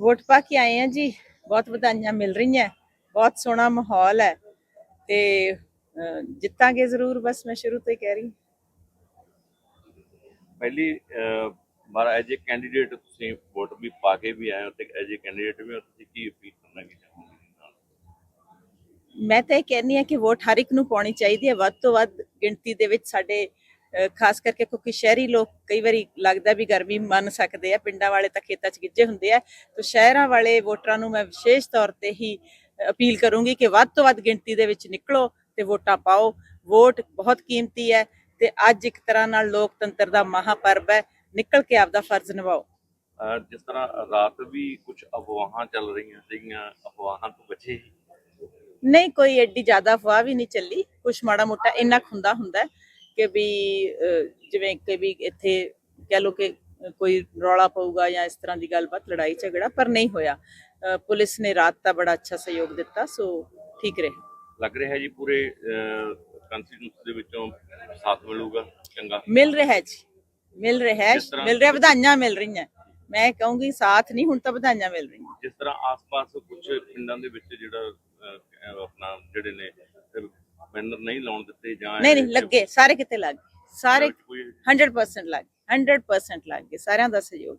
Vote ਪਾ ਕੇ ਆਏ ਆ ਜੀ। ਬਹੁਤ ਵਧਾਈਆਂ ਮਿਲ ਰਹੀਆਂ। ਬਹੁਤ ਸੋਹਣਾ ਮਾਹੌਲ ਹੈ। ਤੇ ਜਿੱਤਾਂਗੇ ਜ਼ਰੂਰ। ਬਸ ਮੈਂ ਸ਼ੁਰੂ ਤੋਂ ਹੀ ਕਹਿ ਰਹੀ। ਪਹਿਲੀ ਵਾਰ ਐਜ ਕੈਂਡੀਡੇਟ ਤੁਸੀਂ ਵੋਟ ਵੀ ਪਾ ਕੇ ਵੀ ਆਏ ਹੋ ਤੇ ਐਜ ਕੈਂਡੀਡੇਟ ਵੀ ਤੁਸੀਂ ਕੀ ਅਪੀਲ ਕਰਨਾ ਕੀ ਮੈਂ ਤਾਂ ਇਹ ਕਹਿੰਦੀ ਹਾਂ ਕਿ ਵੋਟ ਹਰ ਇੱਕ ਨੂੰ ਪਾਉਣੀ ਚਾਹੀਦੀ ਹੈ। ਵੱਧ ਤੋਂ ਵੱਧ ਗਿਣਤੀ ਦੇ ਵਿੱਚ ਸਾਡੇ ਖਾਸ ਕਰਕੇ ਕਿਉਂਕਿ ਸ਼ਹਿਰੀ ਲੋਕ ਕਈ ਵਾਰੀ ਲੱਗਦਾ ਵੀ ਗਰਮੀ ਮੰਨ ਸਕਦੇ ਆ ਪਿੰਡਾਂ ਵਾਲੇ ਤਾਂ ਖੇਤਾਂ 'ਚ ਗਿੱਜੇ ਹੁੰਦੇ ਆ ਤਾਂ ਸ਼ਹਿਰਾਂ ਵਾਲੇ ਵੋਟਰਾਂ ਨੂੰ ਮੈਂ ਵਿਸ਼ੇਸ਼ ਤੌਰ ਤੇ ਹੀ ਅਪੀਲ ਕਰੂੰਗੀ ਕਿ ਵੱਧ ਤੋਂ ਵੱਧ ਗਿਣਤੀ ਦੇ ਵਿੱਚ ਨਿਕਲੋ ਤੇ ਵੋਟਾਂ ਪਾਓ। ਵੋਟ ਬਹੁਤ ਕੀਮਤੀ ਹੈ ਤੇ ਅੱਜ ਇੱਕ ਤਰ੍ਹਾਂ ਨਾਲ ਲੋਕਤੰਤਰ ਦਾ ਮਹਾਪਰਵ ਹੈ। ਨਿਕਲ ਕੇ ਆਪਦਾ ਫਰਜ਼ ਨਿਭਾਓ। ਜਿਸ ਤਰ੍ਹਾਂ ਰਾਤ ਵੀ ਕੁਝ ਅਫਵਾਹਾਂ ਚੱਲ ਰਹੀਆਂ ਸੀਗੀਆਂ ਅਫਵਾਹਾਂ ਤੋਂ ਬਚੇ ਨਹੀਂ ਕੋਈ ਐਡੀ ਜ਼ਿਆਦਾ ਅਫਵਾਹ ਵੀ ਨਹੀਂ ਚੱਲੀ। ਕੁਛ ਮਾੜਾ ਮੋਟਾ ਇੰਨਾ ਕੁ ਹੁੰਦਾ ਕਿ ਵੀ ਜਿਵੇਂ ਕਿ ਵੀ ਇੱਥੇ ਕਹਿ ਲੋ ਕਿ ਕੋਈ ਰੌਲਾ ਪਊਗਾ ਜਾਂ ਇਸ ਤਰ੍ਹਾਂ ਦੀ ਗੱਲਬਾਤ ਲੜਾਈ ਝਗੜਾ ਪਰ ਨਹੀਂ ਹੋਇਆ। ਪੁਲਿਸ ਨੇ ਰਾਤ ਦਾ ਬੜਾ ਅੱਛਾ ਸਹਿਯੋਗ ਦਿੱਤਾ ਸੋ ਠੀਕ ਰਿਹਾ। ਲੱਗ ਰਿਹਾ ਜੀ ਪੂਰੇ ਕੰਸਟੀਟਿਊਸ਼ਨ ਦੇ ਵਿੱਚੋਂ ਸਾਥ ਮਿਲੂਗਾ ਚੰਗਾ। ਮਿਲ ਰਿਹਾ ਜੀ ਮਿਲ ਰਿਹਾ ਹੈ ਮਿਲ ਰਿਹਾ ਵਧਾਈਆਂ ਮਿਲ ਰਹੀਆਂ। ਮੈਂ ਕਹੂੰਗੀ ਸਾਥ ਨਹੀਂ ਹੁਣ ਤਾਂ ਵਧਾਈਆਂ ਮਿਲ ਰਹੀਆਂ। ਜਿਸ ਤਰ੍ਹਾਂ ਆਸ-ਪਾਸ ਕੁਝ ਪਿੰਡਾਂ ਦੇ ਵਿੱਚ ਜਿਹੜਾ ਆਪਣਾ ਜਿਹੜੇ ਨੇ ਬੈਨਰ ਨਹੀਂ ਲਾਉਣ ਦਿੱਤੇ ਜਾਂ ਨਹੀਂ ਨਹੀਂ ਲੱਗੇ ਸਾਰੇ ਕਿਤੇ ਲੱਗ ਗਏ। ਸਾਰੇ ਕੋਈ 100% ਲੱਗ ਗਏ 100% ਲੱਗ ਗਏ ਸਾਰਿਆਂ ਦਾ ਸਹਿਯੋਗ।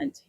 ਹਾਂਜੀ।